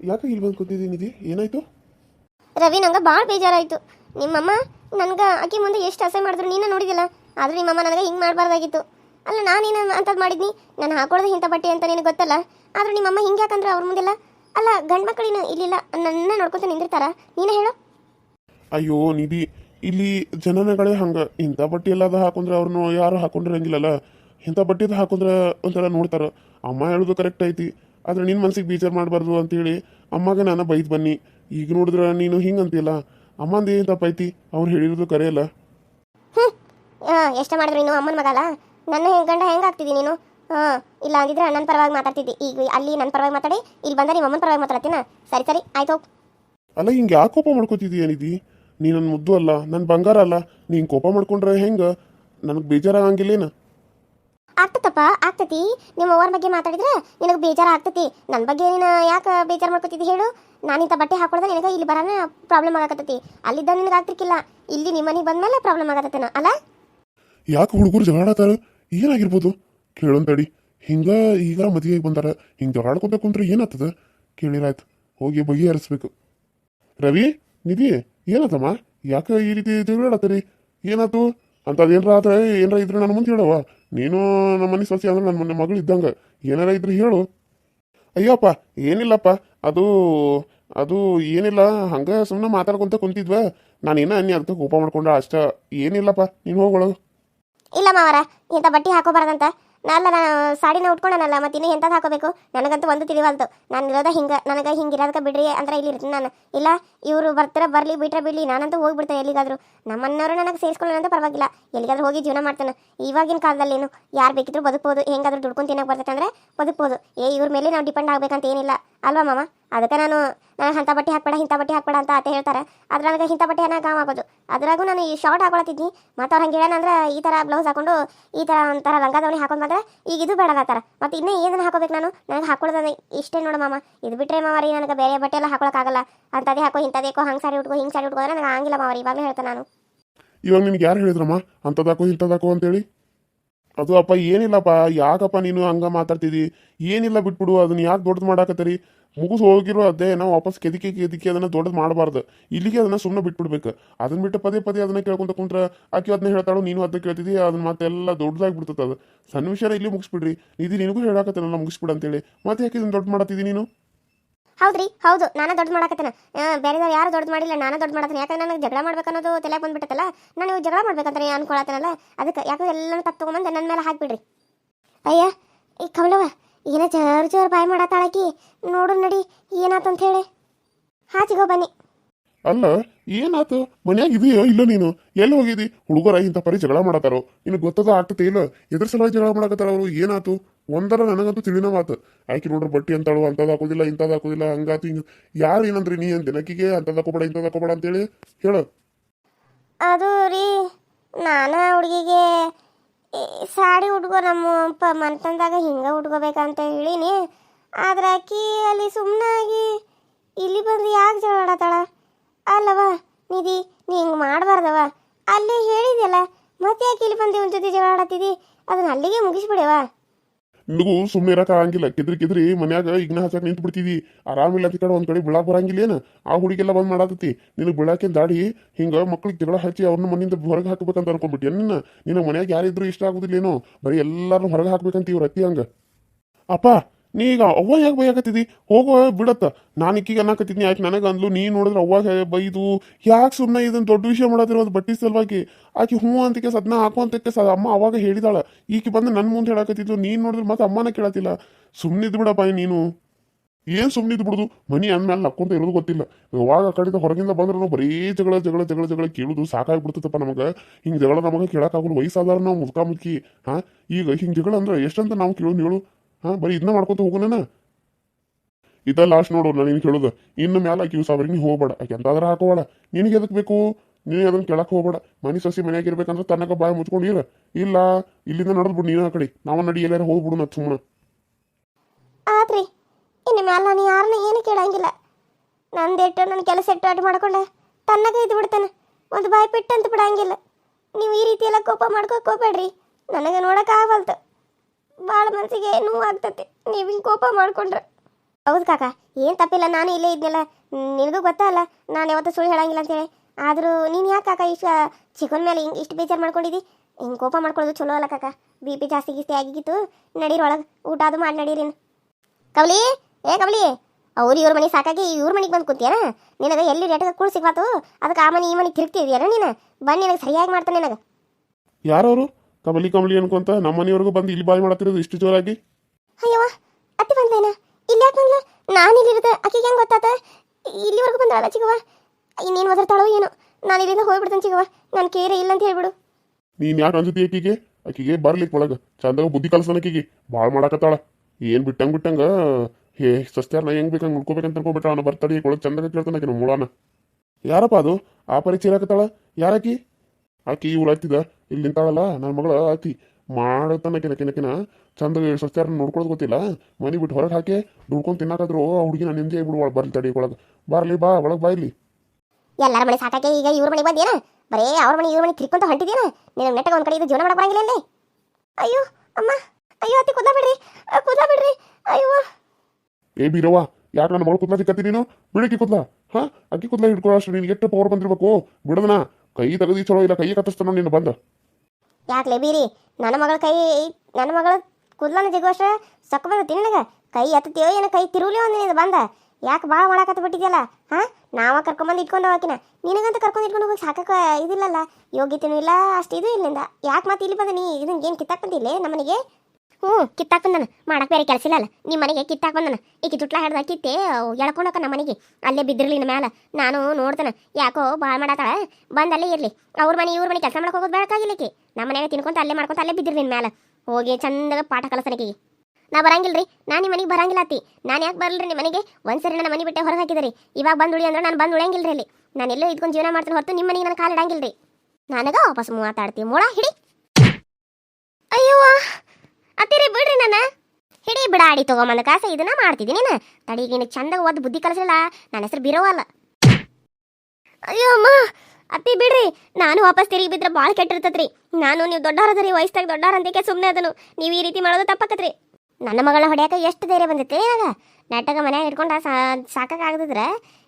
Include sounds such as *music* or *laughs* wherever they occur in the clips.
ಯಾಕೆ ಇಲ್ಲಿ ಬಂದು ಕೂತಿದ್ದೀನಿ ಏನಾಯ್ತು? ರವಿ ನಂಗೆ ಭಾಳ ಬೇಜಾರಾಯಿತು. ನಿಮ್ಮಮ್ಮ ನನ್ಗೆ ಆಕಿ ಮುಂದೆ ಎಷ್ಟು ಅಸಹ್ಯ ಮಾಡಿದ್ರು ನೀನು ನೋಡಿದಿಲ್ಲ ಆದ್ರೆ ನಿಮ್ಮಮ್ಮ ನನಗೆ ಹಿಂಗೆ ಮಾಡಬಾರ್ದಾಗಿತ್ತು. ಅಲ್ಲ ನಾನೇನು ಅಂತದ್ ಮಾಡಿದ್ನಿ? ನಾನು ಹಾಕೊಳ್ಳೋದು ಇಂಥ ಬಟ್ಟೆ ಅಂತ ನಿನಗೆ ಗೊತ್ತಲ್ಲ? ಆದ್ರೆ ನಿಮ್ಮಮ್ಮ ಹಿಂಗೆ ಯಾಕಂದ್ರೆ ಅವ್ರ ಮುಂದೆಲ್ಲ? ಅಲ್ಲ ಗಂಡು ಮಕ್ಕಳಿನ ಇಲ್ಲಿಲ್ಲ. ನನ್ನ ನೋಡ್ಕೊಂತ ನಿಂದಿರ್ತಾರ? ನೀನು ಹೇಳು. ಅಯ್ಯೋ ನಿಧಿ ಇಲ್ಲಿ ಜನನಗಳೇ ಹಂಗೆ. ಇಂಥ ಬಟ್ಟೆ ಎಲ್ಲದ ಹಾಕೊಂಡ್ರೆ ಅವ್ರನ್ನ ಯಾರು ಹಾಕೊಂಡಿರಂಗಿಲ್ಲಲ್ಲ? ಇಂಥ ಬಟ್ಟೆದ ಹಾಕೊಂಡ್ರೆ ಒಂಥರ ನೋಡ್ತಾರ. ಅಮ್ಮ ಹೇಳೋದು ಕರೆಕ್ಟ್ ಐತಿ. ಆದ್ರೆ ನಿನ್ನ ಮನ್ಸಿಗೆ ಬೇಜಾರು ಮಾಡಬಾರ್ದು ಅಂತೇಳಿ ಅಮ್ಮಗೆ ನಾನು ಬೈದ್ ಬನ್ನಿ. ಈಗ ನೋಡಿದ್ರೆ ನೀನು ಹಿಂಗೆ ಅಂತೀಯಲ್ಲ? ಅಮ್ಮಂದು ಏನು ತಪ್ಪೈತಿ ಅವ್ರು ಹೇಳಿರೋದು ಕರೆಯಲ್ಲ ಹ್ಞೂ ಎಷ್ಟು ಮಾಡಿದ್ರು ನೀನು ಅಮ್ಮನ ಮಗಲ್ಲ? ನನ್ನ ಹೆಂಗ್ ಗಂಡ ಹೆಂಗೆ ಆಗ್ತಿದ್ದಿ ನೀನು? ಹಾಂ ಇಲ್ಲ ಅಂದಿದ್ರೆ ನನ್ನ ಪರವಾಗಿ ಮಾತಾಡ್ತಿದ್ದಿ. ಈಗ ಅಲ್ಲಿ ನನ್ನ ಪರವಾಗಿ ಮಾತಾಡಿ ಇಲ್ಲಿ ಬಂದ ನಿಮ್ಮ ಅಮ್ಮನ ಪರವಾಗಿ ಮಾತಾಡ್ತೀನ. ಸರಿ ಸರಿ ಆಯ್ತು ಹೋಗ್. ಅಲ್ಲ ಹಿಂಗೆ ಯಾಕೆ ಕೋಪ ಮಾಡ್ಕೋತಿದ್ದೀಯ ಏನಿದಿ ನೀ ನನ್ನ ಮುದ್ದು ಅಲ್ಲ ನನ್ನ ಬಂಗಾರ ಅಲ್ಲ ನೀನು ಕೋಪ ಮಾಡ್ಕೊಂಡ್ರೆ ಹೆಂಗೆ? ನನಗೆ ಬೇಜಾರಾಗಂಗಿಲ್ಲೇನ? ಆಗ್ತತಪ್ಪ ಆಗ್ತತಿ. ನಿಮ್ಮ ಅವ್ರ ಬಗ್ಗೆ ಮಾತಾಡಿದ್ರೆ ನಿನಗೆ ಬೇಜಾರು ಆಗ್ತತಿ. ನನ್ನ ಬಗ್ಗೆ ನೀನು ಯಾಕೆ ಬೇಜಾರು ಮಾಡ್ಕೊತಿದ್ದಿ ಹೇಳು. ನಾನಿಂಥ ಬಟ್ಟೆ ಹಾಕೊಳ್ದೆ ನಿನಗೆ ಇಲ್ಲಿ ಬರೋಣ ಪ್ರಾಬ್ಲಮ್ ಆಗಕತ್ತತಿ. ಅಲ್ಲಿದ್ದ ನಿನಗೆ ಆಗ್ತಿರ್ಕಿಲ್ಲ. ಇಲ್ಲಿ ನಿಮ್ಮ ಮನೆಗೆ ಬಂದಮೇಲೆ ಪ್ರಾಬ್ಲಮ್ ಆಗತ್ತೇನ, ಅಲ್ಲ? ಯಾಕೆ ಹುಡುಗರು ಜಗಳಾಡತ್ತಾರ ಏನಾಗಿರ್ಬೋದು? ಕೇಳೋಂತಡಿ ತಡಿ. ಹಿಂಗ ಈಗ ಮದುವೆಗೆ ಬಂದಾರ. ಹಿಂಗೆ ಜಗಳಾಡ್ಕೋಬೇಕು ಅಂದ್ರೆ ಏನಾಗ್ತದ? ಕೇಳಿರಾಯ್ತು ಹೋಗಿ ಬಗೆಹರಿಸ್ಬೇಕು ರವಿ, ನಿಧಿ ಏನಾತಮ್ಮ ಯಾಕೆ ಈ ರೀತಿ ಜಗಳಾಡತ್ತರಿ ಏನಾತು ಅಂತ ಅದೇನ್ರ ಆದ್ರೆ ಏನರ ಇದ್ರೆ ನನ್ನ ಮುಂದೆ ಹೇಳುವ. ನೀನು ನಮ್ಮ ಮನೆ ಸೊಸೆ ಅಂದ್ರೆ ನನ್ನ ಮನೆ ಮಗಳು ಇದ್ದಂಗ. ಏನಾರ ಇದ್ರೆ ಹೇಳು. ಅಯ್ಯಪ್ಪ, ಏನಿಲ್ಲಪ್ಪ. ಅದು ಅದು ಏನಿಲ್ಲ. ಹಂಗ ಸುಮ್ಮನೆ ಮಾತಾಡ್ಕೊಂತ ಕುಂತಿದ್ವ. ನಾನೇನ ಅನ್ನಿ ಅದಕ್ಕೆ ಕೋಪ ಮಾಡ್ಕೊಂಡ ಅಷ್ಟ. ಏನಿಲ್ಲಪ್ಪ, ನೀನು ಹೋಗೋಳು ಇಲ್ಲ ಮಾವರ ಇಂಥ ಬಟ್ಟೆ ಹಾಕೋಬಾರ್ದಂತ. ನಾಲ್ಲ ನಾನು ಸಾಡಿನ ಉಟ್ಕೊಂಡನಲ್ಲ, ಮತ್ತೆ ಇನ್ನೂ ಎಂಥದ್ದು ಹಾಕೋಬೇಕು? ನನಗಂತೂ ಒಂದು ತಿಳಿವಲ್ತು. ನಾನು ಇರೋದ ಹಿಂಗೆ, ನನಗೆ ಹಿಂಗೆ ಇರೋದಕ್ಕೆ ಬಿಡ್ರಿ ಅಂದ್ರೆ ಇಲ್ಲಿ ಇರ್ತೀನಿ ನಾನು. ಇಲ್ಲ, ಇವರು ಬರ್ತಾರ, ಬರಲಿ, ಬಿಟ್ರೆ ಬಿಡಲಿ, ನಾನಂತೂ ಹೋಗ್ಬಿಡ್ತೇನೆ ಎಲ್ಲಿಗಾದರೂ. ನಮ್ಮನ್ನವರು ನನಗೆ ಸೇರಿಸ್ಕೊಳ್ಳೋಣಂತ ಪರವಾಗಿಲ್ಲ. ಎಲ್ಲಿಗಾದ್ರೂ ಹೋಗಿ ಜೀವನ ಮಾಡ್ತಾನೆ. ಇವಾಗಿನ ಕಾಲದಲ್ಲಿ ಏನು? ಯಾರು ಬೇಕಿದ್ರು ಬದುಕ್ಬೋದು. ಹೆಂಗಾದ್ರೂ ದುಡ್ಕೊಂಡು ತಿನ್ನಕ್ಕೆ ಬರ್ತೈತೆ ಅಂದರೆ ಬದುಕ್ಬೋದು. ಏ, ಇವ್ರ ಮೇಲೆ ನಾವು ಡಿಪೆಂಡ್ ಆಗಬೇಕಂತ ಏನಿಲ್ಲ. ಅಲ್ವಾ ಮಾಮ? ಅದಕ್ಕೆ ನಾನು ನಾನು ಅಂಥ ಬಟ್ಟೆ ಹಾಕ್ಬೇಡ, ಇಂಥ ಬಟ್ಟೆ ಹಾಕ್ಬೇಡ ಅಂತ ಅತ್ತೆ ಹೇಳ್ತಾರೆ. ಆದ್ರೆ ಇಂಥ ಬಟ್ಟೆ ಏನಾಗ ಗಾಮ್ ಆಗೋದು ಅದ್ರಾಗೂ ನಾನು ಈ ಶಾರ್ಟ್ ಹಾಕೊಳತಿದ್ನಿ ಮತ್ತು ಅವ್ರು ಹಂಗೆ ಹೇಳೋಣ ಅಂದ್ರೆ ಈ ಥರ ಬ್ಲೌಸ್ ಹಾಕೊಂಡು, ಈ ಥರ ಒಂಥರ ಲಂಗಾದವಳಿ ಹಾಕೊಂಡು ಬಂದ್ರೆ ಈಗ ಇದು ಬೇಡ ಅಂತಾರ. ಮತ್ತು ಇನ್ನೂ ಏನನ್ನು ಹಾಕೋಬೇಕು ನಾನು? ನನಗೆ ಹಾಕೊಳ್ಳೋದು ಇಷ್ಟೇ ನೋಡು ಮಾಮ. ಇದು ಬಿಟ್ಟರೆ ಮಾವರಿ, ನನಗೆ ಬೇರೆ ಬಟ್ಟೆ ಎಲ್ಲ ಹಾಕೊಳಕ್ಕಾಗಲ್ಲ ಅಂಥದ್ದೇ ಹಾಕೋ, ಇಂಥದ್ದೇ ಹಾಕೋ, ಹಂಗೆ ಸಾರಿ ಉಟ್ಕೋ, ಹಿಂಗೆ ಸಾರಿ ಉಟ್ಕೋ ನನಗೆ ಆಗಿಲ್ಲ ಮಾವರಿ. ಇವಾಗಲೇ ಹೇಳ್ತೇನೆ ನಾನು. ಇವಾಗ ನಿಮ್ಗೆ ಯಾರು ಹೇಳಿದ್ರಮ್ಮ ಅಂಥದಾಕೋ ಇಂಥದಾಕೋ ಅಂತೇಳಿ? ಅದು ಅಪ್ಪ, ಏನಿಲ್ಲಪ್ಪ, ಯಾಕಪ್ಪ ನೀನು ಹಂಗ ಮಾತಾಡ್ತಿದ್ದಿ? ಏನಿಲ್ಲ ಬಿಟ್ಬಿಡು, ಅದನ್ನ ಯಾಕೆ ದೊಡ್ಡದು ಮಾಡಾಕತ್ತರಿ? ಮುಗಿಸ್ ಹೋಗಿರೋ ಅದೇ ನಾವು ವಾಪಸ್ ಕೆದಿಕೆ ಕೆದಿಕೆ ಅದನ್ನ ದೊಡ್ಡದು ಮಾಡಬಾರ್ದು. ಇಲ್ಲಿಗೆ ಅದನ್ನ ಸುಮ್ಮನೆ ಬಿಟ್ಬಿಡ್ಬೇಕು. ಅದನ್ನ ಬಿಟ್ಟು ಪದೇ ಪದೇ ಅದನ್ನ ಕೇಳ್ಕೊಂತ ಕುಂತ್ರ ಆಕೆ ಅದನ್ನ ಹೇಳ್ತಾಳು, ನೀನು ಅದನ್ನ ಕೇಳ್ತಿದ್ದಿ? ಅದನ್ನ ಮಾತೆಲ್ಲ ದೊಡ್ಡದಾಗಿ ಬಿಡ್ತದ ಅದು ಸಣ್ಣ ಇಲ್ಲಿ ಮುಗಿಸ್ಬಿಡ್ರಿ. ಇದು ನಿನಗೂ ಹೇಳಾಕತ್ತೇನಲ್ಲ, ಮುಗಿಸ್ಬಿಡು ಅಂತೇಳಿ. ಮತ್ತೆ ಯಾಕೆ ಇದನ್ನ ದೊಡ್ಡ ಮಾಡತ್ತಿದ್ದಿ ನೀನು? ಹೌದ್ರಿ, ಹೌದು, ನಾನು ದೊಡ್ಡ ಮಾಡಕತ್ತೇನೆ. ಬೇರೆದವ್ರು ಯಾರು ದೊಡ್ಡ ಮಾಡಿಲ್ಲ, ನಾನು ದೊಡ್ಡ ಮಾಡತ್ತೇನೆ ಯಾಕಂದ್ರೆ ನನಗೆ ಜಗಳ ಮಾಡ್ಬೇಕನ್ನೋದು ತಲೆಗೆ ಬಂದ್ಬಿಟ್ಟಲ್ಲ ನಾನು ಜಗಳ ಮಾಡ್ಬೇಕಂತಾನೆ ಅನ್ಕೊಳತ್ತೇನಲ್ಲ, ಅದಕ್ಕೆ ಯಾಕಂದ್ರೆ ಎಲ್ಲನೂ ತಪ್ಪು ತೊಗೊಂಬಂದು ನನ್ನ ಮೇಲೆ ಹಾಕ್ಬಿಡ್ರಿ. ಅಯ್ಯ ಈ ಕಮಲವ ಏನೋ ಜೋರ್ ಜೋರ್ ಬಾಯ್ ಮಾಡತ್ತಾಳಕಿ ನೋಡು ನಡಿ, ಏನಾತಂತ ಹೇಳಿ. ಹಾಚಿಗೋ ಬನ್ನಿ. ಅಲ್ಲ, ಏನಾತು? ಮನ್ಯಾಗ ಇದೆಯೋ? ಇಲ್ಲ ನೀನು? ಎಲ್ಲಿ ಹೋಗಿದಿ ಹುಡುಗರ ಇಂಥ ಪರಿ ಜಗಳ ಮಾಡತ್ತಾರೋ ನಿನಗೆ ಗೊತ್ತದ ಆಗ್ತತೆ ಇಲ್ಲ? ಎದ್ರ ಸಲುವಾಗಿ ಜಗಳ ಮಾಡಕತ್ತಾರ ಅವರು? ಏನಾತು? ಒಂದರ ನನಗಂತೂ ತಿಳಿನ ಮಾತು. ಆಕೆ ನೋಡ್ರಿ, ಬಟ್ಟಿ ಅಂತಾಳು ಅಂತದ್ ಹಾಕೋದಿಲ್ಲ ಇಂಥದ್ದು ಹಾಕೋದಿಲ್ಲ, ಹಂಗಾತು ಹಿಂಗ. ಯಾರು ಏನಂದ್ರಿ ನೀ ಅಂತ ದಿನಕ್ಕಿಗೆ ಅಂತದ್ ಹಾಕೋಬೇಡ ಇಂಥದ್ದು ಹಾಕೋಬೇಡ ಅಂತೇಳಿ ಹೇಳು. ಅದು ರೀ, ನಾನು ಹುಡುಗಿಗೆ ಸಾಡಿ ಹುಡುಗ ನಮ್ಮ ಪ ಹಿಂಗೆ ಉಟ್ಕೋಬೇಕಂತ ಹೇಳಿನಿ. ಆದ್ರೆ ಆಕಿ ಅಲ್ಲಿ ಸುಮ್ಮನಾಗಿ ಇಲ್ಲಿ ಬಂದು ಯಾಕೆ ಜಗಳ ಆಡತ್ತಾಳ? ನಿಧಿ, ನೀ ಹಿಂಗೆ ಮಾಡಬಾರ್ದವ ಅಲ್ಲಿ ಹೇಳಿದ್ಯಲ್ಲ, ಮತ್ತೆ ಯಾಕೆ ಇಲ್ಲಿ ಬಂದು, ಒಂದು ಜೊತೆ ಜಗಳ ಆಡತ್ತಿದಿ ಅದನ್ನ ಅಲ್ಲಿಗೆ ಮುಗಿಸ್ಬಿಡವ ನಿನಗೂ ಸುಮ್ಮನೆ ಇರಕ್ಕೆ ಆಗಂಗಿಲ್ಲ. ಕಿದ್ರಿ ಕಿದ್ರಿ, ಮನ್ಯಾಗ ಇಗ್ನ ಹಚ್ಚಕ್ ನಿಂತು ಬಿಡ್ತಿದಿ ಆರಾಮಿಲ್ಲ ಅಂತ ಕಡೆ ಒಂದ್ ಕಡೆ ಬಿಳಾಕ್ ಬರಂಗಿಲ್ಲ ಏನು? ಆ ಹುಡುಗೆಲ್ಲ ಬಂದ್ ಮಾಡಾತತಿ. ನಿನಗೆ ಬಿಳಾಕೆ ದಾಡಿ ಹಿಂಗ ಮಕ್ಳಿಗೆ ಜಗಳ ಹಚ್ಚಿ ಅವ್ರನ್ನ ಮನೆಯಿಂದ ಹೊರಗೆ ಹಾಕ್ಬೇಕಂತ ಅನ್ಕೊಂಡ್ಬಿಟ್ಟಿ. ನಿನ್ನ? ನಿನ್ನ ಮನ್ಯಾಗ ಯಾರಿದ್ರು ಇಷ್ಟ ಆಗುದಿಲ್ಲ ಏನೋ? ಬರೀ ಎಲ್ಲಾರು ಹೊರಗೆ ಹಾಕ್ಬೇಕಂತ ಇವ್ರ ಅತ್ತಿ ಹಂಗ. ಅಪ್ಪ! ನೀ ಈಗ ಅವ್ವ ಯಾಕೆ ಬೈಯಾಕತ್ತಿದಿ ಹೋಗೋ ಬಿಡತ್ತ. ನಾನು ಇಕ್ಕಿಗೆ ಅನ್ನಕತ್ತಿದ್ನಿ. ಆಯ್ತು ನನಗೆ ಅಂದ್ಲು ನೀ ನೋಡಿದ್ರೆ ಅವ್ವ ಬೈದು ಯಾಕೆ ಸುಮ್ಮನೆ ಇದನ್ನ ದೊಡ್ಡ ವಿಷಯ ಮಾಡತ್ತಿರೋದು ಬಟ್ಟಿ ಸಲುವಾಗಿ? ಆಕೆ ಹ್ಞೂ ಅಂತಕ್ಕೆ ಸದ್ನ ಹಾಕು ಅಂತಕ್ಕೆ ಅಮ್ಮ ಅವಾಗ ಹೇಳಿದಾಳ. ಈಕೆ ಬಂದು ನನ್ನ ಮುಂದೆ ಹೇಳಕತ್ತಿದ್ಲು. ನೀನು ನೋಡಿದ್ರೆ ಮತ್ತೆ ಅಮ್ಮನ ಕೇಳತ್ತಿಲ್ಲ ಸುಮ್ಮನಿದ್ದು ಬಿಡಪ್ಪ ನೀನು. ಏನ್ ಸುಮ್ಮನಿದ್ದು ಬಿಡುದು? ಮನಿ ಅಂದ್ಮೇಲೆ ನಕ್ಕೊಂತ ಇರೋದು ಗೊತ್ತಿಲ್ಲ. ಯಾವಾಗ ಆ ಕಡೆಯಿಂದ ಹೊರಗಿಂದ ಬಂದ್ರೆ ಬರೀ ಜಗಳ ಜಗಳ ಜಗಳ ಜಗಳ ಕೇಳುದು ಸಾಕಾಗ್ಬಿಡ್ತದಪ್ಪ ನಮಗೆ. ಹಿಂಗೆ ಜಗಳ ನಮಗೆ ಕೇಳೋಕ್ಕಾಗಲ್ಲ ವಯಸ್ಸಾದಾರ ನಾವು ಮುಖಾಮುಖಿ ಹಾಂ ಹಾ? ಈಗ ಹಿಂಗೆ ಜಗಳ ಅಂದ್ರೆ ಎಷ್ಟಂತ ನಾವು ಕೇಳೋದು ಹೇಳು. ಹಾ, ಬರೀ ಇದನ್ನ ಮಾಡ್ಕೊತ ಹೋಗೋಣ ಇದ ಲಾಸ್ಟ್ ನೋಡು ನಾನು ನಿನ್ ಹೇಳೋದು, ಇನ್ನು ಮ್ಯಾಲ ಆಕಿ ಸಾವಿರ ನೀ ಹೋಗ್ಬೇಡ. ಆಕೆ ಎಂತಾದ್ರ ಹಾಕೋಬೇಡ. ನಿನಗೆ ಎದಕ್ಕೆ ಬೇಕು? ನೀನು ಅದನ್ನ ಕೆಳಕ್ಕೆ ಹೋಗ್ಬೇಡ. ಮನೆ ಸಸಿ ಮನ್ಯಾಗ ಇರ್ಬೇಕಂದ್ರೆ ತನಕ ಬಾಯಿ ಮುಚ್ಕೊಂಡು ಇರ. ಇಲ್ಲ, ಇಲ್ಲಿಂದ ನಡೆದ್ಬಿಡು ನೀನು ಆ ಕಡೆ. ನಾವ ನಡಿ, ಎಲ್ಲಾರ ಹೋಗ್ಬಿಡು ನಾ ಸುಮ್ಮನೆ ಆದ್ರಿ ಇನ್ನು ಮ್ಯಾಲ ನಾನು ಯಾರನ್ನ ಏನು ಕೇಳಂಗಿಲ್ಲ. ನಂದೆಟ್ಟು ನನ್ನ ಕೆಲಸ ಅಡ್ಡು ಮಾಡ್ಕೊಂಡೆ, ತನ್ನಗೆ ಇದು ಬಿಡ್ತಾನೆ. ಒಂದು ಬಾಯಿ ಪೆಟ್ಟಂತ ಬಿಡಂಗಿಲ್ಲ. ನೀವು ಈ ರೀತಿ ಎಲ್ಲ ಕೋಪ ಮಾಡ್ಕೋ ಹೋಗ್ಬೇಡ್ರಿ. ನನಗೆ ನೋಡಕ್ ಆಗವಲ್ತು ಭಾಳ ಮನಸ್ಸಿಗೆ ನೋವು ಆಗ್ತತೆ. ನೀವು ಹಿಂಗೆ ಕೋಪ ಮಾಡ್ಕೊಂಡ್ರೆ. ಹೌದು ಕಾಕ, ಏನು ತಪ್ಪಿಲ್ಲ, ನಾನು ಇಲ್ಲೇ ಇದ್ನಲ್ಲ. ನಿನಗೂ ಗೊತ್ತಲ್ಲ ನಾನು ಯಾವತ್ತೂ ಸುಳ್ಳು ಹೇಳಂಗಿಲ್ಲ ಅಂತೇಳಿ ಆದರೂ ನೀನು ಯಾಕೆ ಕಾಕ ಇಷ್ಟು ಚಿಕನ್ ಮೇಲೆ ಹಿಂಗೆ ಇಷ್ಟು ಬೇಜಾರು ಮಾಡ್ಕೊಂಡಿದ್ದಿ ಹಿಂಗೆ ಕೋಪ ಮಾಡ್ಕೊಳ್ಳೋದು ಚಲೋ ಅಲ್ಲ ಕಾಕ. ಬಿ ಪಿ ಜಾಸ್ತಿ ಗೀಸ್ತಿ ಆಗಿತ್ತು ನಡೀರೊಳಗೆ. ಊಟ ಅದು ಮಾಡಿ, ನಡೀರಿ ಕವಲಿ, ಏ ಕವಲಿ, ಅವ್ರು ಇವ್ರ ಮನೆ ಸಾಕಾಗಿ ಇವ್ರ ಮನೆಗೆ ಬಂದು ಕೂತಿಯಾನ? ನಿನಗೆ ಎಲ್ಲಿ ರೇಟಾಗ ಕೂಡ ಸಿಗ್ಬಾತು ಅದಕ್ಕೆ ಆ ಮನೆ ಈ ಮನೆ ತಿರುಗ್ತಿದ್ಯಾನ ನೀನು? ಬನ್ನಿ, ನಿನಗೆ ಸರಿಯಾಗಿ ಮಾಡ್ತಾನೆ ನಿನಗೆ. ಯಾರವರು? ಕಮಲಿ ಕಮಲಿ ಅನ್ಕೊಂತ ನಮ್ಮ ಮನೆಯವ್ರಿಗೂ ಬಂದು ಇಲ್ಲಿ ಬಾಯಿ ಮಾಡತ್ತಿರೋದು ಇಷ್ಟು ಜೋರಾಗಿ? ಅಯ್ಯವ್ವ ಅತ್ತೆ ಬಂದ್ಲೇನ ಇಲ್ಲಿ ಯಾಕೆ ಬಂದ್ಲ? ನಾನು ಇಲ್ಲಿರೋದು ಆಕೆಗೆ ಹೆಂಗೆ ಗೊತ್ತಾತ? ಇಲ್ಲಿವರೆಗೂ ಬಂದಳಲ್ಲ ಚಿಗವ್ವ ಇನ್ನೇನು ಒದರ್ತಾಳೋ ಏನೋ? ನಾನು ಇಲ್ಲಿಂದ ಹೋಗ್ಬಿಡ್ತೇನೆ ಚಿಗವ್ವ ನಾನು ಕೇರೆ ಇಲ್ಲ ಅಂತ ಹೇಳ್ಬಿಡು. ನೀನ್ ಯಾಕೆ ಅನ್ಸತಿ ಆಕಿಗೆ ಆಕಿಗೆ ಬರ್ಲಿಕ್ಕೆ ಒಳಗ. ಚಂದಾಗ ಬುದ್ಧಿ ಕಲ್ಸನ ಆಕಿಗೆ ಭಾಳ ಮಾಡಾಕತ್ತಾಳ. ಏನ್ ಬಿಟ್ಟಂಗ್ ಬಿಟ್ಟಂಗ? ಹೇ ಸಸ್ತ್ಯಾರ ನಾ ಹೆಂಗ್ ಬೇಕಂಗ್ ನೋಡ್ಕೋಬೇಕಂತ ಅನ್ಕೋಬಿಟ್ಟ ಅವನ ಬರ್ತಾಡಿ ಒಳಗೆ ಚಂದಾಗ ಕೇಳ್ತಾನ ಆಕಿನ ಮೂಳಾನ. ಯಾರಪ್ಪ ಅದು? ಆ ಪರಿಚಯ ಇರಾಕತ್ತಾಳ ಯಾರಾಕಿ ಆಕಿ ಇವಳು ಹತ್ತಿದ ಇಲ್ಲಿ ನಿಂತಾಳಲ್ಲ ನನ್ನ ಮಗಳ ಆಕಿ ಮಾಡತನ ಕಿನ ಕಿನ ಕಿನ ಚಂದ ಸಸ್ಯಾರ ನೋಡ್ಕೊಳೋದು ಗೊತ್ತಿಲ್ಲ. ಮನೆ ಬಿಟ್ಟು ಹೊರಗೆ ಹಾಕಿ ದುಡ್ಕೊಂಡು ತಿನ್ನಾಕಾದ್ರು ಆ ಹುಡುಗಿನ ನಿಂದೆ ಬಿಡು ಬರ್ಲಿ ತಡಿ ಒಳಗೆ. ಬರ್ಲಿ ಬಾ ಒಳಗೆ ಬಾ ಇಲ್ಲಿ. ಎಲ್ಲರ ಮನೆ ಸಾಕಾಕಿ ಈಗ ಇವ್ರ ಮನೆಗೆ ಬಂದೇನ? ಬರೇ ಅವ್ರ ಮನೆ ಇವ್ರ ಮನೆ ತಿರ್ಕೊಂತ ಹೊಂಟಿದೇನ? ನೀನು ನೆಟ್ಟಗೆ ಒಂದು ಕಡೆ ಇದು ಜೀವನ ಮಾಡಕ್ ಬರಂಗಿಲ್ಲ ಅಲ್ಲಿ ಅಯ್ಯೋ ಅಮ್ಮ ಅಯ್ಯೋ ಅತ್ತಿ ಕುದ್ಲಾ ಬಿಡ್ರಿ ಕುದ್ಲಾ ಬಿಡ್ರಿ. ಅಯ್ಯೋ. ಏ ಬೀರವ್ವ ಯಾಕೆ ನನ್ನ ಮಗಳು ಕುದ್ಲಾ ಸಿಕ್ಕತ್ತಿ ನೀನು? ಬಿಡಕ್ಕೆ ಕುದ್ಲಾ. ಹಾ? ಅಕ್ಕಿ ಕುದ್ಲಾ ಹಿಡ್ಕೊಳ್ಳೋ ಅಷ್ಟು ನಿನ್ಗೆ ಎಷ್ಟು ಪವರ್ ಬಂದಿರ್ಬೇಕು? ಬಿಡದನ? ಕೈ ತೆಗದಿ ಚಲೋ ಇಲ್ಲ, ಕೈ ಕತ್ತಿಸ್ತಾನ ನೀನು ಬಂದ. ಯಾಕ್ಲೆ ಬೀರಿ, ನನ್ನ ಮಗಳ ಕೈ, ನನ್ನ ಮಗಳ ಕೂದಲನ್ನು ಜಗುವಷ್ಟ ಸಕ್ಕ ಬಂದತಿ ಕೈ ಎತ್ತತಿಯೋ ಏನೋ ಕೈ ತಿರುವಲಿ ಒಂದು ನೀನು ಬಂದ. ಯಾಕೆ ಭಾಳ ಮಾಡಾಕತ್ತ ಬಿಟ್ಟಿದ್ಯಲ್ಲ, ಹಾ? ನಾವ ಕರ್ಕೊಂಬಂದು ಇಟ್ಕೊಂಡು ಹೋಗಿನ ನಿನಗಂತ ಕರ್ಕೊಂಡು ಇಟ್ಕೊಂಡು ಹೋಗಿ ಸಾಕಕ್ಕ ಇದಿಲ್ಲಲ್ಲ? ಯೋಗ್ಯತೆನೂ ಇಲ್ಲ, ಅಷ್ಟು ಇದು ಇಲ್ಲಿಂದ. ಯಾಕೆ ಮತ್ತೆ ಇಲ್ಲಿ ಬಂದ ನೀ? ಇದನ್ನ ಏನು ಕಿತ್ತಾಕ್ ಬಂದಿಲ್ಲ ನಮ್ಮನೆಗೆ? ಹ್ಞೂ ಕಿತ್ತಾಕ್ ಬಂದನ ಮಾಡಕ್ಕೆ ಬೇರೆ ಕೆಲಸ ಇಲ್ಲ ನಿಮ್ಮ ಮನೆಗೆ ಕಿತ್ತಾಕ್ ಬಂದನ ಈಕಿ ತುಟ್ಲ ಹಿಡ್ದ ಕಿತ್ತೆ ಎಳ್ಕೊಂಡಕ್ಕ ನಮ್ಮ ಮನೆಗೆ. ಅಲ್ಲೇ ಬಿದ್ದಿರಲಿ ನಮ್ಮ ಮ್ಯಾಲ. ನಾನು ನೋಡ್ತಾನೆ. ಯಾಕೋ ಭಾಳ ಮಾಡತ್ತಾಳ ಬಂದಲ್ಲೇ ಅಲ್ಲೇ ಇರ್ಲಿ. ಅವ್ರ ಮನೆ, ಇವ್ರ ಮನೆ ಕೆಲಸ ಮಾಡಕ್ಕೆ ಹೋಗೋದು ಬೇಕಾಗಿಲ್ಲಕಿ ನಮ್ಮ ಮನೆಯಾಗ ತಿನ್ಕೊಂತ ಅಲ್ಲೇ ಮಾಡ್ಕೊಂತ ಅಲ್ಲೇ ಬಿದ್ದಿರಲಿ ನಿನ್ ಮ್ಯಾಲ. ಹೋಗಿ ಚಂದಾಗ ಪಾಠ ಕಲಸನಕಿಗೆ ನಾ ಬರಂಗಿಲ್ರಿ. ನಾನು ನಿಮ್ಮ ಮನೆಗೆ ಬರಂಗಿಲ್ಲ ಅತ್ತಿ. ನಾನು ಯಾಕೆ ಬರಲ್ರಿ ನಿಮ್ಮ ಮನೆಗೆ? ಒಂದ್ಸರಿ ನನ್ನ ಮನೆ ಬಿಟ್ಟೆ ಹೊರಗೆ ಹಾಕಿದ್ರಿ. ಇವಾಗ ಬಂದು ಉಳಿ ಅಂದ್ರೆ ನಾನು ಬಂದು ಉಳಿಯಂಗಿಲ್ರಿ ಅಲ್ಲಿ. ನಾನು ಎಲ್ಲೋ ಇದ್ಕೊಂಡು ಜೀವನ ಮಾಡ್ತೀನಿ ಹೊರತು ನಿಮ್ಮ ಮನೆಗೆ ನಾನು ಕಾಲು ರೀ ನನಗೆ ವಾಪಸ್ ಮಾತಾಡ್ತೀವಿ ಮೋಳ ಹಿಡಿ. ಅಯ್ಯವ್ವ. ಅತ್ತಿರಿ ಬಿಡ್ರಿ ನನ್ನ. ಹಿಡಿ ಬಿಡಾಡಿ ತಗೊಂಬಂದ ಕಾಸೆ, ಇದನ್ನ ಮಾಡ್ತಿದ್ದೀನಿ ನಾನು. ತಡಿಗಿನ ಚಂದಗ ಓದ್ ಬುದ್ಧಿ ಕಲಿಸಲಿಲ್ಲ? ನನ್ನ ಹೆಸರು ಬಿರೋವಲ್ಲ ಅಯ್ಯೋ ಅಮ್ಮ, ಅತ್ತಿ ಬಿಡ್ರಿ. ನಾನು ವಾಪಸ್ ತಿರುಗಿ ಬಿದ್ರೆ ಭಾಳ ಕೆಟ್ಟಿರ್ತತ್ರಿ. ನಾನು ನೀವು ದೊಡ್ಡವರದ್ರಿ, ವಯಸ್ಸಾಗ ದೊಡ್ಡವ್ರ ಅಂತಕ್ಕೆ ಸುಮ್ಮನೆ ಅದನು. ನೀವು ಈ ರೀತಿ ಮಾಡೋದು ತಪ್ಪಕತ್ರಿ. ನನ್ನ ಮಗಳ ಹೊಡ್ಯಾಕ ಎಷ್ಟು ಧೈರ್ಯ ಬಂದೈತೆ ನನಗ? ನೆಟ್ಟಗ ಮನ್ಯಾಗ ಇಟ್ಕೊಂಡ ಸಾಕಾಗದಿದ್ರೆ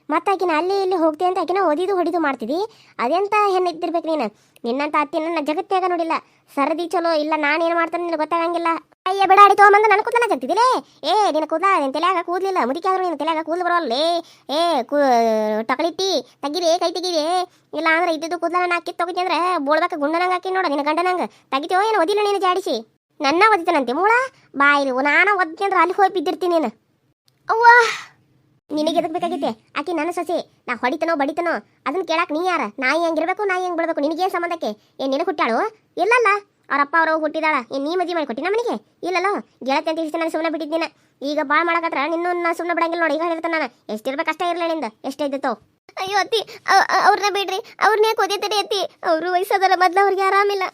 ಮತ್ತೆ ಆಕಿನ ಅಲ್ಲಿ ಇಲ್ಲಿ ಹೋಗ್ತಿ ಅಂತ ಆಕಿನ ಓದಿದು ಹೊಡಿದು ಮಾಡ್ತಿದಿ? ಅದೆಂತ ಹೆಣ್ಣು ಇದ್ದಿರ್ಬೇಕು ನೀನು? ನಿನ್ನಂತ ಅತ್ತಿ ನನ್ನ ಜಗತ್ತಾಗ ನೋಡಿಲ್ಲ. ಸರದಿ ಚಲೋ ಇಲ್ಲ ನಾನು ಏನು ಮಾಡ್ತಾನೆ ನಿನಗೆ ಗೊತ್ತಾಗಂಗಿಲ್ಲ. ಅಯ್ಯ ಬಿಡಾಡಿ ತಗೊಂಬಂದು ನನ್ನ ಕೂದಲ ಜಗ್ತಿದಿಲೇ? ಏ ನಿನ್ನ ಕೂದಲ ನಿನ್ನ ತಲೆಯಾಗ ಕೂದಲಿಲ್ಲ. ಮುದಿಕಾದ್ರು ಆದ್ರೂ ನಿನ್ನ ತಲೆಯಾಗ ಕೂದಲು ಬರೋಲ್ಲೇ ಏ, ಕೂ, ಟಕಲಿಟ್ಟಿ ತೆಗಿರಿ ಕೈ ತೆಗಿರಿ ಇಲ್ಲ ಅಂದ್ರೆ ಇದ್ದಿದ್ದು ಕೂದಲ ನಾನು ಹಾಕಿ ತೊಗಿತಿ ಅಂದ್ರೆ ಬೋಳ್ಬೇಕು ಗುಂಡನಂಗೆ ಹಾಕಿ ನೋಡ, ನಿನ್ನ ಗಂಡನಂಗೆ. ತೆಗಿತೀವೋ ಏನು ಓದಿಲ್ಲ ನೀನು ಜಾಡಿಸಿ? ನನ್ನ ಓದಿತಾನಂತೆ ಮೂಳ? ಬಾಯಿ ನಾನು ಓದ್ತೀನಿ ಅಂದ್ರೆ ಅಲ್ಲಿ ಹೋಗಿ ಬಿದ್ದಿರ್ತೀನಿ ನೀನು. ಅವ್ವ! ನಿನಗೆ ಎದಕ್ ಬೇಕಾಗಿತ್ತೆ ಆಕಿ ನನ್ನ ಸಸಿ. ನಾ ಹೊಡಿತನೋ ಬಡಿತನೋ ಅದನ್ನ ಕೇಳಾಕ ನೀ ಯಾರ? ನಾಯಿ ಹೆಂಗಿರ್ಬೇಕು, ನಾಯಿ ಹೆಂಗ್ ಬಿಡ್ಬೇಕು ನಿನಗೇನು ಸಂಬಂಧಕ್ಕೆ? ಏನ್ ನಿನಗೆ ಹುಟ್ಟಾಳು? ಇಲ್ಲಲ್ಲ. ಅವ್ರ ಅಪ್ಪ ಅವರು ಹುಟ್ಟಿದಾಳ. ಏನ್ ನೀ ಮದ್ವೆ ಮಾಡಿ ಕೊಟ್ಟಿನ ಮನೆಗೆ? ಇಲ್ಲಲ್ಲ. ಗೆಳತಿ ಅಂತ ಇಷ್ಟ ನಾನು ಸುಮ್ಮನೆ ಬಿಟ್ಟಿದ್ದೀನ ಈಗ ಬಾಳ ಮಾಡಕತ್ರ, ನಿನ್ನೂ ನಾ ಸುಮ್ಮನೆ ಬಿಡಂಗಿಲ್ಲ ನೋಡಿ. ಈಗ ಹೇಳ್ತಾನೆ ನಾನು. ಎಷ್ಟಿರ್ಬೇಕು ಅಷ್ಟೇ ಇರಲಿ ನಿಂದ. ಎಷ್ಟಿದ್ದೋ ಅಯ್ಯೋ, ಅತ್ತಿ ಅವ್ರನ್ನ ಬಿಡ್ರಿ. ಅವ್ರನ್ನೇ ಕೊದಿತೀರಿ ಅತ್ತಿ? ಅವರು ವಯಸ್ಸಾದಲ್ಲ ಮೊದ್ಲು ಅವ್ರಿಗೆ ಆರಾಮಿಲ್ಲ.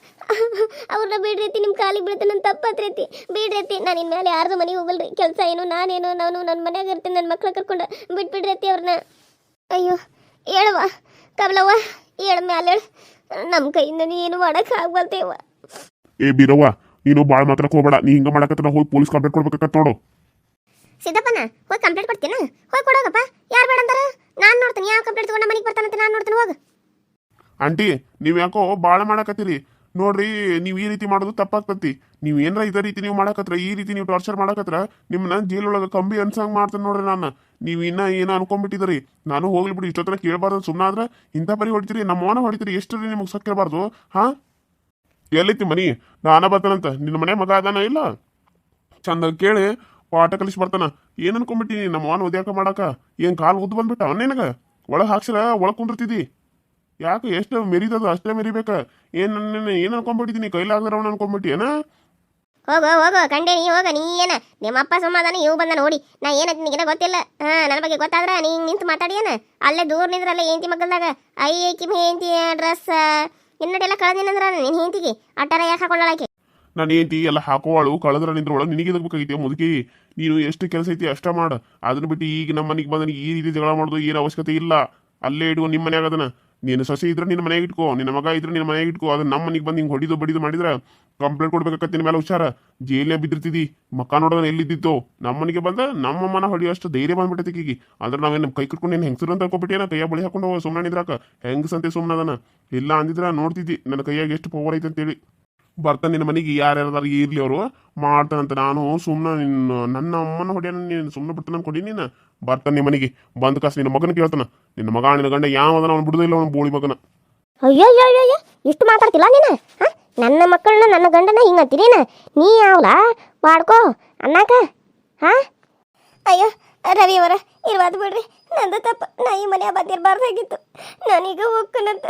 ಅವ್ರನ್ನ ಬಿಡ್ರೈತಿ ನಿಮ್ಮ ಕಾಲಿಗೆ ಬೀಳ್ತೀನಿ ನನ್ನ ತಪ್ಪತ್ರೈತಿ. ಅತ್ತಿ ಬಿಡ್ರಿ ಅತ್ತಿ ನಾನು ಇನ್ಮೇಲೆ ಯಾರ್ದು ಮನೆಗೆ ಹೋಗಲ್ರಿ? ಕೆಲಸ ಏನು ನಾನೇನು ನಾನು ನನ್ನ ಮನೆಯಾಗ ಇರ್ತೀನಿ ನನ್ನ ಮಕ್ಳ ಕರ್ಕೊಂಡು ಬಿಟ್ಬಿಡ್ರೈತಿ ಅವ್ರನ್ನ. ಅಯ್ಯೋ ಹೇಳುವ ಕಮಲವ್ವ ಹೇಳ ಮ್ಯಾಲೆ ನಮ್ಮ ಕೈಯಿಂದ ನೀ ಏನು ಮಾಡಕ್ ಆಗ್ಬಲ್ತೇವ ಏ ಬೀರವ್ವ ನೀನು ಭಾಳ ಮಾತ್ರ ಹೋಗ್ಬೇಡ. ನೀ ಹಿಂಗೆ ಮಾಡಕತ್ತ ಹೋಗಿ ಪೊಲೀಸ್ ಕಂಪ್ಲೇಂಟ್ ಕೊಡ್ಬೇಕಾಗತ್ತೆ ನೋಡು. ಸಿದ್ದಪ್ಪನ ಹೋಗಿ ಕಂಪ್ಲೇಂಟ್ ಕೊಡ್ತೀನ? ಹೋಗಿ ಕೊಡೋಗಪ್ಪ ಯಾರು ಬೇಡ ಅಂತಾರ? ನಾನು ನೋಡ್ತೀನಿ ಯಾವ ಕಂಪ್ಲೇಂಟ್ ತಗೊಂಡ ಮನೆಗೆ ಬರ್ತಾನಂತ ನಾನು ನೋಡ್ತೀನಿ ಹೋಗ. ಆಂಟಿ ನೀವು ಯಾಕೋ ಭಾಳ ಮಾಡಕತ್ತೀರಿ? ನೋಡ್ರಿ, ನೀವು ಈ ರೀತಿ ಮಾಡೋದು ತಪ್ಪಾಗ್ತತಿ. ನೀವು ಏನಾರ ಇದೇ ರೀತಿ ನೀವು ಮಾಡಕತ್ರ, ಈ ರೀತಿ ನೀವು ಟಾರ್ಚರ್ ಮಾಡಕತ್ರ ನಿಮ್ಮನ್ನ ಜೈಲ್ ಒಳಗೆ ಕಂಬಿ ಅನ್ಸಂಗ್ ಮಾಡ್ತೇನೆ ನೋಡ್ರಿ ನಾನು. ನೀವು ಇನ್ನ ಏನೋ ಅನ್ಕೊಂಡ್ಬಿಟ್ಟಿದ್ರಿ ನಾನು ಹೋಗ್ಲಿ ಬಿಡಿ ಇಷ್ಟೊತ್ತರ ಕೇಳಬಾರ್ದು ಸುಮ್ಮನಾದ್ರೆ ಇಂಥ ಬರಿ ಹೊಡಿತೀರಿ, ನಮ್ಮ ಮನ ಹೊಡಿತೀರಿ ಎಷ್ಟು ರೀ ನಿಮಗೆ ಸಕ್ಕಿರಬಾರ್ದು ಹಾ? ಎಲ್ಲೈತಿ ಮನಿ? ನಾನ ಬರ್ತಾನಂತ, ನಿನ್ನ ಮನೆ ಮಗ ಅದಾನ ಇಲ್ಲ? ಚಂದ ಕೇಳಿ ಆಟ ಕಲಿಸಿ ಬರ್ತಾನ. ಏನ್ ಅನ್ಕೊಂಡ್ಬಿಟ್ಟಿ ನಮ್ಮ ಅವನ ಉದ್ಯಾಕ ಮಾಡಾಕ? ಏನ್ ಕಾಲು ಉದ್ದು ಬಂದ್ಬಿಟ್ಟ ಅವನೇನಾಗ ನಿನಗ? ಒಳಗೆ ಹಾಕ್ಸಿರ, ಒಳಗೆ ಕುಂದಿರ್ತಿದ್ದಿ ಯಾಕೆ ಎಷ್ಟು ಮೆರಿದದ ಅಷ್ಟೇ ಮೆರಿಬೇಕ? ಏನ್ ನನ್ನ ಏನ್ ಅನ್ಕೊಂಡ್ಬಿಟ್ಟಿದ್ದೀನಿ? ಕೈಲಾಗದವನ ಅನ್ಕೊಂಡ್ಬಿಟ್ಟಿ ಏನ ಹೋಗೋ ಹೋಗು ಕಂಡೆ ನೀ ಹೋಗ ನೀ ಏನ? ನಿಮ್ಮ ಅಪ್ಪ ಸಮಾಧಾನ ಇವು ಬಂದ ನೋಡಿ. ನಾ ಏನಂತ ನಿನಗೆ ಗೊತ್ತಿಲ್ಲ? ಹಾ ನನ್ನ ಬಗ್ಗೆ ಗೊತ್ತಾದ್ರ ನೀ ನಿಂತು ಮಾತಾಡಿಯೇನ? ಅಲ್ಲೇ ದೂರ ನಿಂದ್ರಲ್ಲ ಏಂತಿ ಮಗಲ್ದಾಗ ಐ ಕಿಮ್ ಏಂತಿ ಡ್ರೆಸ್ ಇನ್ನಡೆಲ್ಲ ಕಳೆದಿನಂದ್ರ ನಿನ್ ಹೇಂತಿಗೆ ಅಟ್ಟಾರ ಯಾಕೆ ಹಾಕೊಂಡಳಾಕಿ ನಾನು ಏಂತಿ ಎಲ್ಲ ಹಾಕೋವಾಳು ಕಳೆದ್ರ ನಿಂದ್ರೊಳಗೆ ನಿನಗೆ ಎದಕ್ಬೇಕಾಗೈತಿ ಮುದುಕಿ? ನೀನು ಎಷ್ಟು ಕೆಲಸ ಐತಿ ಅಷ್ಟ ಮಾಡ. ಅದನ್ನ ಬಿಟ್ಟು ಈಗ ನಮ್ಮ ಮನೆಗೆ ಬಂದ ಈ ರೀತಿ ಜಗಳ ಮಾಡೋದು ಏನು ಅವಶ್ಯಕತೆ ಇಲ್ಲ. ಅಲ್ಲೇ ಇಡುವ ನಿಮ್ಮ ಮನ್ಯಾಗ ಅದನ್ನ. ನೀನು ಸಸಿ ಇದ್ರೆ ನಿನ್ನ ಮನೆಗೆ ಇಟ್ಕೋ, ನಿನ್ನ ಮಗ ಇದ್ರೆ ನಿನ್ನ ಮನೆಗೆ ಇಟ್ಕೋ ಅದು ನಮ್ಮ ಮನೆಗೆ ಬಂದು ಹಿಂಗೆ ಹೊಡಿದು ಬಡಿದು ಮಾಡಿದ್ರೆ ಕಂಪ್ಲೇಂಟ್ ಕೊಡ್ಬೇಕಾಗತ್ತೆ ನಿನ್ನ ಮೇಲೆ ಹುಷಾರ. ಜೈಲೇ ಬಿದ್ದಿರ್ತಿದ್ದಿ ಮಕ್ಕ ನೋಡೋದನ್ನ ಎಲ್ಲಿದ್ದಿತ್ತು. ನಮ್ಮ ಮನೆಗೆ ಬಂದ ನಮ್ಮ ಮನ ಹೊಡಿಯೋಷ್ಟು ಧೈರ್ಯ ಬಂದ್ಬಿಟ್ಟೈತಿ ಈಗಿ ಅಂದ್ರೆ ನಾವೇನು ಕೈ ಕಟ್ಕೊಂಡು ಏನು ಹೆಂಗಸರು ಅಂತ ಅನ್ಕೊಬಿಟ್ಟೇನ ಕೈಯ ಬಳಿ ಹಾಕೊಂಡು ಸುಮ್ಮನೆ ನಿದ್ರಾಕ ಹೆಂಗಸಂತೆ ಸುಮ್ಮನೆ ಅದನ್ನ? ಇಲ್ಲ ಅಂದಿದ್ರ ನೋಡ್ತಿದ್ದಿ, ನನ್ನ ಕೈಯಾಗ ಎಷ್ಟು ಪವರ್ ಐತೆ ಅಂತೇಳಿ. ಬರ್ತಾನೆ ನಿನ್ನ ಮನೆಗೆ ಯಾರ್ಯಾರು ಇರ್ಲಿ ಅವರು. ಮಾಡ್ತಾನಂತ, ನಾನು ಸುಮ್ಮನೆ ನಿನ್ನ, ನನ್ನ ಅಮ್ಮನ ಹೊಡೆಯ ನೀನು ಸುಮ್ಮನೆ ಬಿಟ್ಟು ನಾನು ಕೊಡಿ ನೀನು. ಬರ್ತಾನೆ ನಿಮ್ಮ ಮನೆಗೆ. ಬಂದ ಕಾಸು ನಿನ್ನ ಮಗನ ಕೇಳ್ತಾನ ನಿನ್ನ ಮಗ ನಿನ್ನ ಗಂಡ ಯಾವದನ ಅವ್ನು ಬಿಡುದಿಲ್ಲ ಅವ್ನು ಬೋಳಿ ಮಗನ. ಅಯ್ಯೋ ಅಯ್ಯೋ ಅಯ್ಯೋ ಅಯ್ಯೋ ಇಷ್ಟು ಮಾತಾಡ್ತಿಲ್ಲ ನೀನು ಹಾ? ನನ್ನ ಮಕ್ಕಳನ್ನ ನನ್ನ ಗಂಡನ ಹಿಂಗಂತೀರೇನ ನೀ ಯಾವಲ? ಮಾಡ್ಕೋ ಅನ್ನಾಕ ಹಾ? ಅಯ್ಯೋ ರವಿ ಅವರ ಇರ್ವಾದ್ ಬಿಡ್ರಿ. ನಂದು ತಪ್ಪ. ನಾ ಈ ಮನೆ ಬಂದಿರಬಾರ್ದಾಗಿತ್ತು ನಾನೀಗ ಹೋಗ್ತಾನಂತ.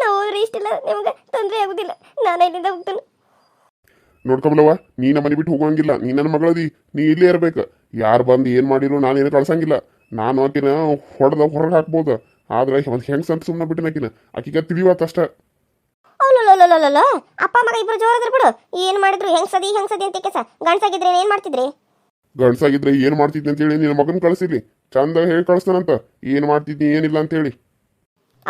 ನಾವು ಹೋದ್ರೆ ಇಷ್ಟಿಲ್ಲ ನಿಮ್ಗೆ ತೊಂದರೆ ಆಗುದಿಲ್ಲ. ನಾನು ಇಲ್ಲಿಂದ ಹೋಗ್ತೇನೆ. ನೋಡ್ಕೊಬಲವ ನೀ ನಮ್ಮ ಮನೆ ಬಿಟ್ಟು ಹೋಗಂಗಿಲ್ಲ ನೀ ನನ್ನ ಮಗಳದಿ ನೀ ಇಲ್ಲೇ ಇರ್ಬೇಕು. ಯಾರು ಬಂದು ಏನು ಮಾಡಿರು ನಾನೇನು ಕಳ್ಸಂಗಿಲ್ಲ ನಾನು ಆಕಿನ ಹೊಡೆದ ಹೊರಗೆ ಹಾಕ್ಬೋದು. ಆದ್ರೆ ಒಂದು ಹೆಂಗ್ ಸಂತ ಸುಮ್ಮನೆ ಬಿಟ್ಟಿನ ಆಕಿನ. ಆಕಿಗೆ ತಿಳಿವಾತ ಅಷ್ಟ. ಅಲ್ಲಲ್ಲಲ್ಲಲ್ಲಲ್ಲ ಅಪ್ಪ ಮಗ ಇಬ್ರು ಜೋರದ್ರ ಬಿಡು. ಏನ್ ಮಾಡಿದ್ರು ಹೆಂಗ್ಸದಿ ಹೆಂಗ್ಸದಿ ಅಂತ ಕೆಸ. ಗಂಡ್ಸಾಗಿದ್ರೆ ಏನ್ ಮಾಡ್ತಿದ್ರಿ? ಗಂಡ್ಸಾಗಿದ್ರೆ ಏನು ಅಂತ ಹೇಳಿ ನಿನ್ನ ಮಗನ ಕಳಿಸಿಲಿ ಚಂದ ಹೇಳಿ ಕಳಿಸ್ತಾನಂತ. ಏನು ಮಾಡ್ತಿದ್ನಿ ಏನಿಲ್ಲ ಅಂತೇಳಿ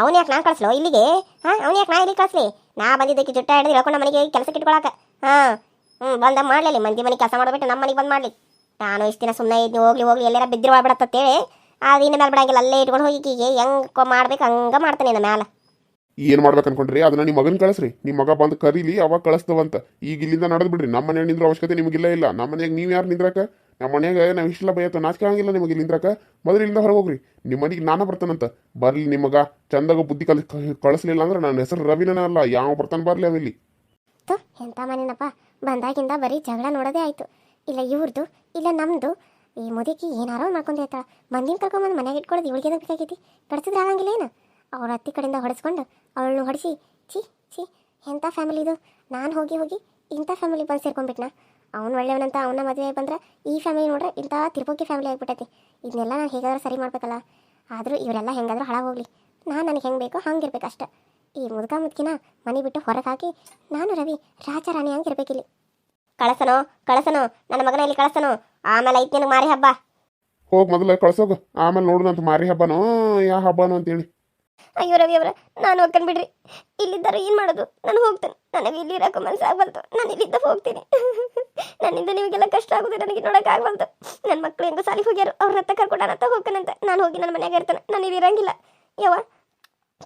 ಅವನ್ ಯಾಕೆ ನಾ ಕಳಿಸ್ಲೋ ಇಲ್ಲಿಗೆ? ಹಾ ಅವ್ನ ಯಾಕೆ ನಾ ಇಲ್ಲಿ ಕಳಿಸ್ಲಿ? ನಾ ಬಂದಿದ್ದಕ್ಕೆ ಜುಟ್ಟ ಹಿಡಿದು ಹೇಳ್ಕೊಂಡು ಮನೆಗೆ ಕೆಲಸಕ್ಕೆ ಇಟ್ಕೊಳಕ. ಹಾ ಹ್ಞೂ ಬಂದ ಮಾಡ್ಲಿ ಮಂದಿ ಮನೆ ಕೆಲಸ ಮಾಡ್ಬಿಟ್ಟು ನಮ್ಮ ಮನೆಗೆ ಬಂದ್ ಮಾಡ್ಲಿ. ನಾನು ಇಷ್ಟು ದಿನ ಸುಮ್ಮನೆ ಇದ್ನಿ, ಹೋಗ್ಲಿ ಹೋಗ್ಲಿ ಎಲ್ಲಾರ ಬಿದ್ದಿರು ಬಿಡತ್ತೇಳಿ ಅದು ಇನ್ನು ಮೇಲೆ ಬಿಡಂಗಿಲ್ಲ, ಅಲ್ಲೇ ಇಟ್ಕೊಂಡು ಹೋಗಿ ಈಕಿಗೆ ಹೆಂಗ್ ಮಾಡ್ಬೇಕು, ಹಂಗ ಮಾಡ್ತಾನೆ ನನ್ನ ಮ್ಯಾಲ. ಏನು ಮಾಡ್ಬೇಕು ಅನ್ಕೊಂಡ್ರಿ? ಅದನ್ನ ನಿಮ್ಮ ಮಗನ ಕಳಿಸ್ರಿ. ನಿಮ್ಮ ಮಗ ಬಂದು ಕರೀಲಿ, ಅವಾಗ ಕಳಿಸ್ತವಂತ ಈಗ ಇಲ್ಲಿಂದ ನಡೆದು ಬಿಡ್ರಿ. ನಮ್ಮ ಮನೆಯಾಗ ನಿಂದ್ರ ಅವಶ್ಯಕತೆ ನಿಮಗಿಲ್ಲ ಇಲ್ಲ ನಮ್ಮ ಮನೆಯಾಗ ನೀವು ಯಾರು ನಿಂದ್ರಕ ನಮ್ಮ ಮನೆಯಾಗ ನಾವು ಇಷ್ಟೆಲ್ಲ ಬಯತ ನಾಚಿಕೆ ಆಗಂಗಿಲ್ಲ ನಿಮಗೆ ನಿಂದ್ರಕ ಮೊದಲು ಇಲ್ಲಿಂದ ಹೊರಗೆ ಹೋಗ್ರಿ. ನಿಮ್ಮ ಮನೆಗೆ ನಾನು ಬರ್ತಾನಂತ. ಬರ್ಲಿ ನಿಮ್ಮ ಮಗ. ಚಂದಾಗ ಬುದ್ಧಿ ಕಲ್, ಕಳಿಸ್ಲಿಲ್ಲ ಅಂದ್ರೆ ನನ್ನ ಹೆಸರು ರವಿನ ಅಲ್ಲ. ಯಾವ ಬರ್ತಾನೆ ಬರ್ಲಿ ಅವಿಲ್ಲಿ. ತು ಎಂಥ ಮನೇನಪ್ಪ? ಬಂದಾಗಿಂದ ಬರೀ ಜಗಳ ನೋಡೋದೇ ಆಯಿತು. ಇಲ್ಲ ಇವ್ರದ್ದು ಇಲ್ಲ ನಮ್ಮದು ಈ ಮುದುಕಿ ಏನಾರೋ ಮಾಡ್ಕೊಂಡು ಹೇಳ್ತಾಳ ಮಂದಿನ ಕರ್ಕೊಂಬಂದು ಮನೆಗೆ ಇಟ್ಕೊಳ್ಳೋದು ಇವಳಿಗೆ ಬೇಕಾಗೈತಿ? ಕಡಿಸಿದ್ರೆ ಆಗಂಗಿಲ್ಲ ಏನು? ಅವ್ರ ಅತ್ತಿ ಕಡೆಯಿಂದ ಹೊಡೆಸ್ಕೊಂಡು ಅವಳನ್ನು ಹೊಡೆಸಿ, ಛೀ ಛೀ ಎಂಥ ಫ್ಯಾಮಿಲಿ ಇದು? ನಾನು ಹೋಗಿ ಹೋಗಿ ಇಂಥ ಫ್ಯಾಮಿಲಿ ಬಂದು ಸೇರ್ಕೊಂಡ್ಬಿಟ್ನಾ? ಅವ್ನು ಒಳ್ಳೆಯವನಂತ ಅವನ ಮದುವೆ ಬಂದ್ರೆ ಈ ಫ್ಯಾಮಿಲಿ ನೋಡ್ರೆ ಇಂಥ ತಿರುಪೋಗಿ ಫ್ಯಾಮಿಲಿ ಆಗಿಬಿಟ್ಟೈತಿ. ಇದನ್ನೆಲ್ಲ ನಾನು ಹೇಗಾದ್ರೂ ಸರಿ ಮಾಡ್ಬೇಕಲ್ಲ? ಆದರೂ ಇವರೆಲ್ಲ ಹೆಂಗಾದ್ರೂ ಹೋಗ್ಲಿ. ನಾನು ನನಗೆ ಹೆಂಗೆ ಬೇಕೋ ಹಂಗಿರ್ಬೇಕು ಅಷ್ಟೆ ಈ ಮುದುಕ ಮುದುಕಿನ ಮನೆ ಬಿಟ್ಟು ಹೊರಗೆ ಹಾಕಿ ನಾನು ರವಿ ರಾಜ ರಾಣಿ ಹಂಗಿರ್ಬೇಕಿಲ್ಲಿ. ಕಳಸನೋ ಕಳಸನೋ ನನ್ನ ಮಗನ ಇಲ್ಲಿ ಕಳಸನೋ ಆಮೇಲೆ ಐತ್ ನಿನಗೆ ಮಾರಿ ಹಬ್ಬ. ಹೋಗಿ ಮೊದಲು ಕಳ್ಸೋಗು. ಆಮೇಲೆ ನೋಡೋಣಂತ ಮಾರಿ ಹಬ್ಬನೋ ಯಾವ ಹಬ್ಬನೋ ಅಂತೇಳಿ. ಅಯ್ಯೋ ರವಿ ಅವರ ನಾನು ಹೋಗ್ತೇನೆ ಬಿಡ್ರಿ. ಇಲ್ಲಿದ್ದಾರೆ ಏನು ಮಾಡೋದು? ನಾನು ಹೋಗ್ತೇನೆ. ನನಗೆ ಇಲ್ಲಿ ಇರೋಕೆ ಮನಸ್ಸಾಗಬಲ್ತು ನಾನು ಇಲ್ಲಿಂದ ಹೋಗ್ತೀನಿ. *laughs* ನನ್ನಿಂದ ನಿಮಗೆಲ್ಲ ಕಷ್ಟ ಆಗುತ್ತೆ ನನಗೆ ನೋಡೋಕ್ಕಾಗಬಲ್ತು ನನ್ನ ಮಕ್ಕಳು ಹೆಂಗೋ ಸಾಲಿಗೆ ಹೋಗ್ಯಾರು ಅವ್ರ ಹತ್ತ ಕರ್ಕೊಂಡಾನಂತ ಹೋಗ್ತಾನಂತ. ನಾನು ಹೋಗಿ ನನ್ನ ಮನೆಯಾಗ ಇರ್ತೇನೆ. ನಾನು ಇಲ್ಲಿ ಇರಂಗಿಲ್ಲ. ಯವ್ವ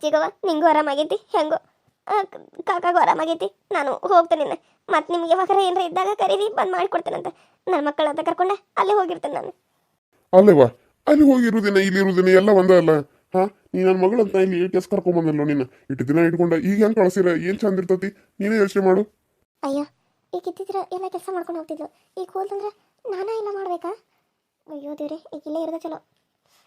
ಚಿಗವ್ವ ನಿಂಗೂ ಆರಾಮಾಗೈತಿ ಹೆಂಗೋ? ಕಾಕಾಗೂ ಆರಾಮಾಗೈತಿ ನಾನು ಹೋಗ್ತೇನೆ ಮತ್ತೆ ನಿಮ್ಗೆ ಯಾವಾಗ ಏನಾರ ಇದ್ದಾಗ ಕರೀರಿ ಬಂದು ಮಾಡಿಕೊಡ್ತೇನಂತ. ನನ್ನ ಮಕ್ಕಳಂತ ಕರ್ಕೊಂಡೆ ಅಲ್ಲೇ ಹೋಗಿರ್ತೇನೆ ನಾನು. ಅಲ್ಲೇವಾ ಅಲ್ಲಿ ಹೋಗಿರುದಿನ ಇಲ್ಲಿ ಇರುದಿನ ಎಲ್ಲ ಒಂದ ಅಲ್ಲ. ಹಾ ನೀ ನನ್ನ ಮಗಳಂತ ಇಲ್ಲಿ ಕೆಸ್ ಕರ್ಕೊಂಬಂದಲ್ಲೋ ನೀನು ಇಟ್ಟು ದಿನ ಇಟ್ಕೊಂಡ ಈಗ ಹೆಂಗೆ ಕಳ್ಸಿರ? ಏನ್ ಚಂದ ಇರ್ತತಿ? ನೀನೇ ಯೋಚನೆ ಮಾಡು. ಅಯ್ಯೋ ಈಗ ಇದ್ದಿದ್ರ ಎಲ್ಲ ಕೆಲಸ ಮಾಡ್ಕೊಂಡು ಹೋಗ್ತಿದ್ಲು. ಈಗ ಹೋದಂದ್ರೆ ನಾನಾ ಇಲ್ಲ ಮಾಡ್ಬೇಕಾ? ಅಯ್ಯೋ ದೇವ್ರೆ ಈಗ ಇಲ್ಲೇ ಇರೋದ ಚಲೋ.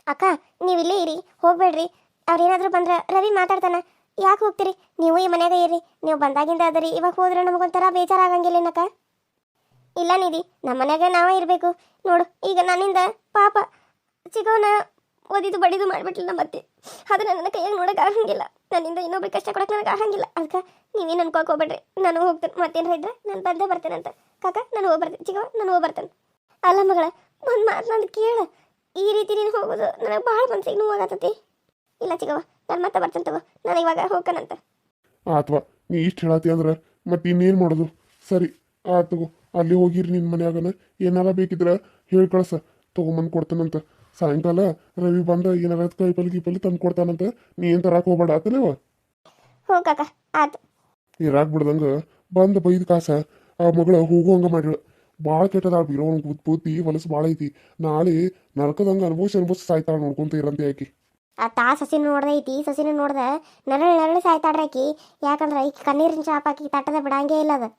ಅಕ್ಕ ನೀವು ಇಲ್ಲೇ ಇರಿ ಹೋಗ್ಬೇಡ್ರಿ. ಅವ್ರೇನಾದ್ರೂ ಬಂದ್ರೆ ರವಿ ಮಾತಾಡ್ತಾನ. ಯಾಕೆ ಹೋಗ್ತೀರಿ? ನೀವು ಈ ಮನೆಗೆ ಇರ್ರಿ. ನೀವು ಬಂದಾಗಿಂದ ಅದರಿ ಇವಾಗ ಹೋದ್ರೆ ನಮಗೊಂಥರ ಬೇಜಾರಾಗಂಗಿಲ್ಲ ಏನಕ್ಕ? ಇಲ್ಲ ನಿಧಿ ನಮ್ಮ ಮನ್ಯಾಗ ನಾವೇ ಇರಬೇಕು. ನೋಡು, ಈಗ ನನ್ನಿಂದ ಪಾಪ ಚಿಕ್ಕವನ ಓದಿದ್ದು ಬಡಿದು ಮಾಡಿಬಿಟ್ಲಿಲ್ಲ ಮತ್ತೆ ಅದನ್ನ ನನ್ನ ಕೈಯಾಗ ನೋಡಕ್ಕೆ ಆಗಂಗಿಲ್ಲ. ನನ್ನಿಂದ ಇನ್ನೊಬ್ರಿಗೆ ಕಷ್ಟ ಕೊಡಕ್ಕೆ ನನಗೆ ಆಗಂಗಿಲ್ಲ. ಅದಕ್ಕೆ ನೀವೇನು ಹೋಗ್ಬೇಡ್ರಿ. ನಾನು ಹೋಗ್ತೇನೆ, ಮತ್ತೇನು ಇದ್ರೆ ನಾನು ಬಂದೇ ಬರ್ತೇನೆ ಅಂತ. ಕಾಕ, ನಾನು ಹೋಗಿ ಬರ್ತೇನೆ. ಚಿಕ್ಕವ ನಾನು ಹೋಗಿ ಬರ್ತೇನೆ. ಅಲ್ಲ ಮಗಳ, ಒಂದು ಮಾತು ನಾನು ಕೇಳ. ಈ ರೀತಿ ನೀನು ಹೋಗೋದು ನನಗೆ ಭಾಳ ಮನ್ಸಿಗೆ ನೋವಾಗತ್ತತಿ. ಇಲ್ಲ ಚಿಕ್ಕವ ನಾನು ಮತ್ತೆ ಬರ್ತೇನೆ ತಗೋ. ನಾನು ಇವಾಗ ಹೋಗ್ಕನಂತ ಆತ್ವಾ ನೀ ಇಷ್ಟು ಹೇಳತ್ತಿ ಅಂದ್ರೆ ಮತ್ತೆ ಇನ್ನೇನು ಮಾಡೋದು? ಸರಿ ಆತು ಅಲ್ಲಿ ಹೋಗಿರಿ ನಿನ್ನ ಮನ್ಯಾಗನ. ಏನಾರ ಬೇಕಿದ್ರೆ ಹೇಳಿ ಕಳ್ಸ. ತೊಗೊಂಬಂದು ಕೊಡ್ತಾನಂತ. ಸಾಯಂಕಾಲ ರವಿ ಬಂದ ಏನಾರ ಕೈಪಲ್ಲಿ ಗೀಪಲ್ಲಿ ತಂದು ಕೊಡ್ತಾನಂತ. ನೀ ಏನು ತರಕ್ಕೆ ಹೋಗ್ಬೇಡ ಆತಲೇವ ಹ್ಞೂ ಕಾಕ ಆತು. ಇರಾಕ್ ಬಿಡ್ದಂಗ ಬಂದ ಬೈದ ಕಾಸ. ಆ ಮಗಳ ಹೋಗುವಂಗ ಮಾಡಿಳು. ಭಾಳ ಕೆಟ್ಟದಾಳ ಬೀರೋ ಬೂತಿ ಹೊಲಸು ಭಾಳ ಐತಿ. ನಾಳೆ ನರಕದಂಗ ಅನುಭವಿಸಿ ಅನುಭವಿಸಿ ಸಾಯ್ತಾಳ ನೋಡ್ಕೊಂತ ಇರಂತೆ ಆಕಿ. ಆ ತಾ ಸಸಿನ ನೋಡ್ದೆ ಐತಿ ಸಸಿನ ನೋಡ್ದೆ, ನೆರಳು ನೆರಳು ಸಾಯ್ತಾಡ್ರಾಕಿ ಯಾಕಂದ್ರೆ ಈ ಕಣ್ಣೀರಿನ ಚಾಪ್ ಆಕಿ ತಟ್ಟದ ಬಿಡಂಗೇ ಇಲ್ಲ ಅದು.